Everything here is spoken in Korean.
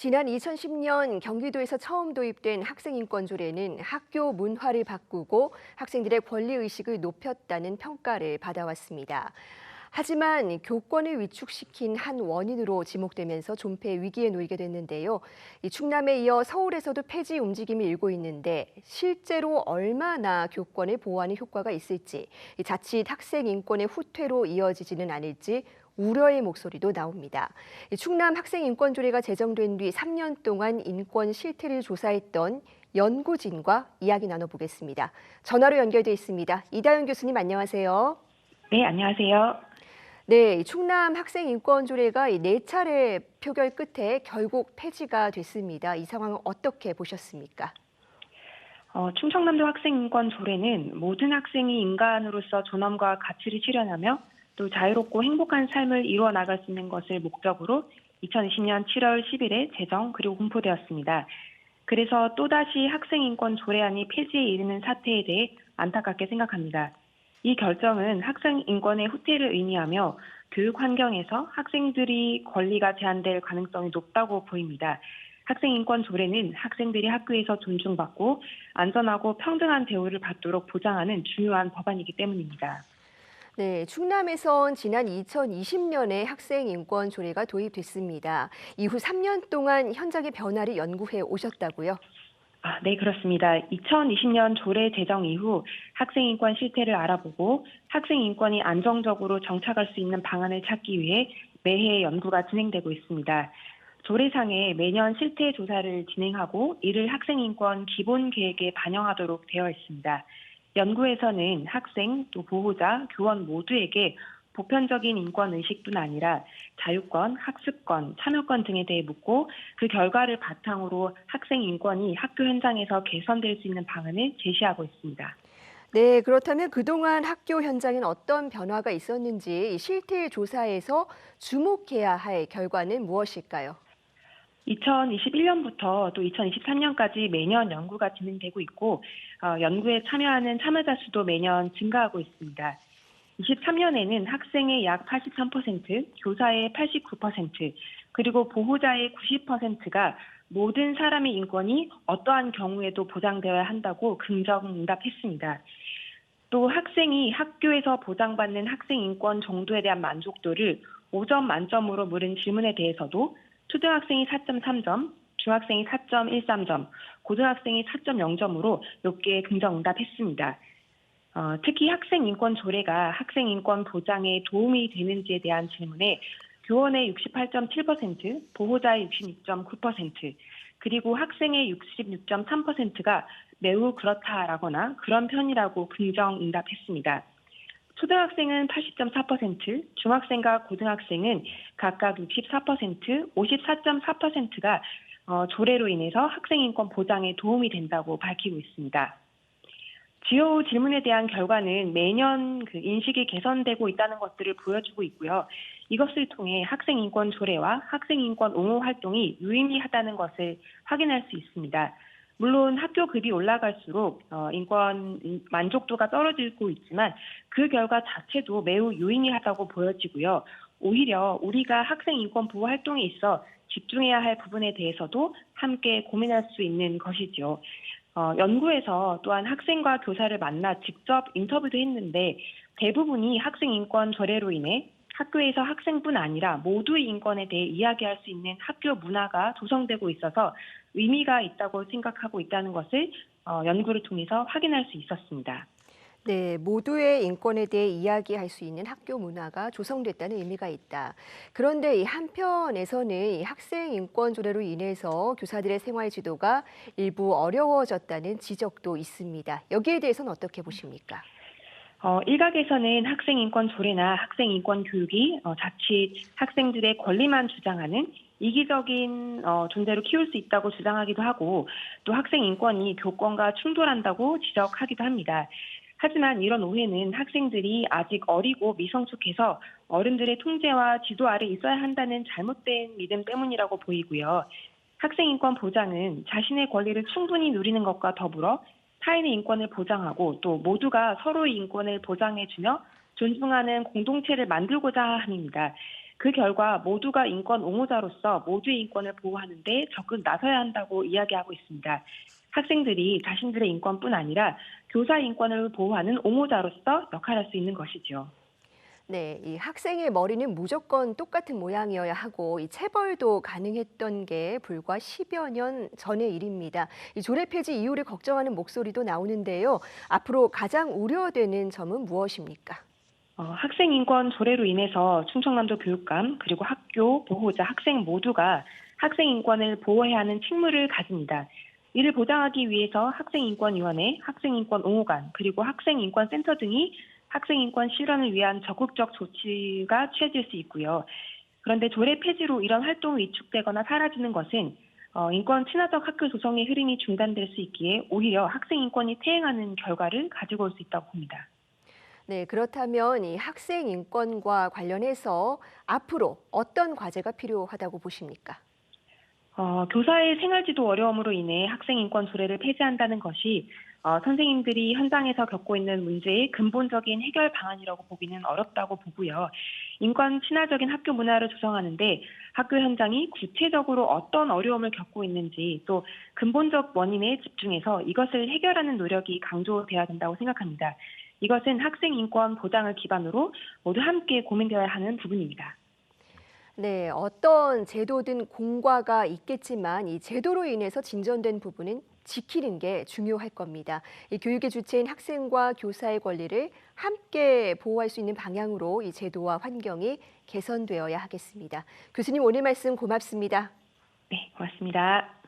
지난 2010년 경기도에서 처음 도입된 학생 인권 조례는 학교 문화를 바꾸고 학생들의 권리 의식을 높였다는 평가를 받아왔습니다. 하지만 교권을 위축시킨 한 원인으로 지목되면서 존폐 위기에 놓이게 됐는데요. 이 충남에 이어 서울에서도 폐지 움직임이 일고 있는데 실제로 얼마나 교권을 보호하는 효과가 있을지, 이 자칫 학생 인권의 후퇴로 이어지지는 않을지 우려의 목소리도 나옵니다. 이 충남 학생 인권 조례가 제정된 뒤 3년 동안 인권 실태를 조사했던 연구진과 이야기 나눠보겠습니다. 전화로 연결돼 있습니다. 이다현 교수님 안녕하세요. 네, 안녕하세요. 네, 충남 학생 인권 조례가 이네 차례 표결 끝에 결국 폐지가 됐습니다. 이 상황을 어떻게 보셨습니까? 어, 충청남도 학생 인권 조례는 모든 학생이 인간으로서 존엄과 가치를 실현하며 또 자유롭고 행복한 삶을 이루어 나갈 수 있는 것을 목적으로 2020년 7월 10일에 제정 그리고 공포되었습니다. 그래서 또다시 학생 인권 조례안이 폐지에 이르는 사태에 대해 안타깝게 생각합니다. 이 결정은 학생 인권의 후퇴를 의미하며 교육 환경에서 학생들이 권리가 제한될 가능성이 높다고 보입니다. 학생 인권 조례는 학생들이 학교에서 존중받고 안전하고 평등한 대우를 받도록 보장하는 중요한 법안이기 때문입니다. 네, 충남에선 지난 2020년에 학생 인권 조례가 도입됐습니다. 이후 3년 동안 현장의 변화를 연구해 오셨다고요? 아, 네, 그렇습니다. 2020년 조례 제정 이후 학생 인권 실태를 알아보고 학생 인권이 안정적으로 정착할 수 있는 방안을 찾기 위해 매해 연구가 진행되고 있습니다. 조례상에 매년 실태 조사를 진행하고 이를 학생 인권 기본 계획에 반영하도록 되어 있습니다. 연구에서는 학생, 또 보호자, 교원 모두에게 보편적인 인권 의식뿐 아니라 자유권, 학습권, 참여권 등에 대해 묻고 그 결과를 바탕으로 학생 인권이 학교 현장에서 개선될 수 있는 방안을 제시하고 있습니다. 네, 그렇다면 그동안 학교 현장엔 어떤 변화가 있었는지 이 실태 조사에서 주목해야 할 결과는 무엇일까요? 2021년부터 또 2023년까지 매년 연구가 진행되고 있고 어, 연구에 참여하는 참여자 수도 매년 증가하고 있습니다. 23년에는 학생의 약 83%, 교사의 89%, 그리고 보호자의 90%가 모든 사람의 인권이 어떠한 경우에도 보장되어야 한다고 긍정 응답했습니다. 또 학생이 학교에서 보장받는 학생 인권 정도에 대한 만족도를 5점 만점으로 물은 질문에 대해서도 초등학생이 4.3점, 중학생이 4.13점, 고등학생이 4.0점으로 높게 긍정 응답했습니다. 어, 특히 학생 인권 조례가 학생 인권 보장에 도움이 되는지에 대한 질문에 교원의 68.7%, 보호자의 66.9%, 그리고 학생의 66.3%가 매우 그렇다라거나 그런 편이라고 긍정 응답했습니다. 초등학생은 80.4%, 중학생과 고등학생은 각각 64%, 54.4%가 어, 조례로 인해서 학생 인권 보장에 도움이 된다고 밝히고 있습니다. 주요 질문에 대한 결과는 매년 그 인식이 개선되고 있다는 것들을 보여주고 있고요. 이것을 통해 학생 인권 조례와 학생 인권 옹호 활동이 유의미하다는 것을 확인할 수 있습니다. 물론 학교 급이 올라갈수록 어, 인권 만족도가 떨어지고 있지만 그 결과 자체도 매우 유의미하다고 보여지고요. 오히려 우리가 학생 인권 보호 활동에 있어 집중해야 할 부분에 대해서도 함께 고민할 수 있는 것이죠. 어, 연구에서 또한 학생과 교사를 만나 직접 인터뷰도 했는데 대부분이 학생 인권 조례로 인해 학교에서 학생뿐 아니라 모두의 인권에 대해 이야기할 수 있는 학교 문화가 조성되고 있어서 의미가 있다고 생각하고 있다는 것을 어, 연구를 통해서 확인할 수 있었습니다. 네, 모두의 인권에 대해 이야기할 수 있는 학교 문화가 조성됐다는 의미가 있다. 그런데 이 한편에서는 이 학생 인권 조례로 인해서 교사들의 생활 지도가 일부 어려워졌다는 지적도 있습니다. 여기에 대해서는 어떻게 보십니까? 어, 일각에서는 학생 인권 조례나 학생 인권 교육이 어, 자칫 학생들의 권리만 주장하는 이기적인 어, 존재로 키울 수 있다고 주장하기도 하고 또 학생 인권이 교권과 충돌한다고 지적하기도 합니다. 하지만 이런 오해는 학생들이 아직 어리고 미성숙해서 어른들의 통제와 지도 아래 있어야 한다는 잘못된 믿음 때문이라고 보이고요. 학생 인권 보장은 자신의 권리를 충분히 누리는 것과 더불어 타인의 인권을 보장하고 또 모두가 서로의 인권을 보장해주며 존중하는 공동체를 만들고자 함입니다. 그 결과 모두가 인권 옹호자로서 모두의 인권을 보호하는 데 적극 나서야 한다고 이야기하고 있습니다. 학생들이 자신들의 인권뿐 아니라 교사 인권을 보호하는 옹호자로서 역할할 수 있는 것이죠. 네, 이 학생의 머리는 무조건 똑같은 모양이어야 하고 이 체벌도 가능했던 게 불과 10여 년 전의 일입니다. 이 조례 폐지 이후를 걱정하는 목소리도 나오는데요. 앞으로 가장 우려되는 점은 무엇입니까? 어, 학생 인권 조례로 인해서 충청남도 교육감 그리고 학교 보호자 학생 모두가 학생 인권을 보호해야 하는 책무를 가집니다. 이를 보장하기 위해서 학생인권위원회, 학생인권 옹호관 그리고 학생인권센터 등이 학생인권 실현을 위한 적극적 조치가 취해질 수 있고요. 그런데 조례 폐지로 이런 활동이 위축되거나 사라지는 것은 어, 인권 친화적 학교 조성의 흐름이 중단될 수 있기에 오히려 학생 인권이 퇴행하는 결과를 가지고 올 수 있다고 봅니다. 네, 그렇다면 이 학생 인권과 관련해서 앞으로 어떤 과제가 필요하다고 보십니까? 어, 교사의 생활지도 어려움으로 인해 학생 인권 조례를 폐지한다는 것이 어, 선생님들이 현장에서 겪고 있는 문제의 근본적인 해결 방안이라고 보기는 어렵다고 보고요. 인권 친화적인 학교 문화를 조성하는데 학교 현장이 구체적으로 어떤 어려움을 겪고 있는지 또 근본적 원인에 집중해서 이것을 해결하는 노력이 강조돼야 된다고 생각합니다. 이것은 학생 인권 보장을 기반으로 모두 함께 고민되어야 하는 부분입니다. 네, 어떤 제도든 공과가 있겠지만 이 제도로 인해서 진전된 부분은 지키는 게 중요할 겁니다. 이 교육의 주체인 학생과 교사의 권리를 함께 보호할 수 있는 방향으로 이 제도와 환경이 개선되어야 하겠습니다. 교수님 오늘 말씀 고맙습니다. 네, 고맙습니다.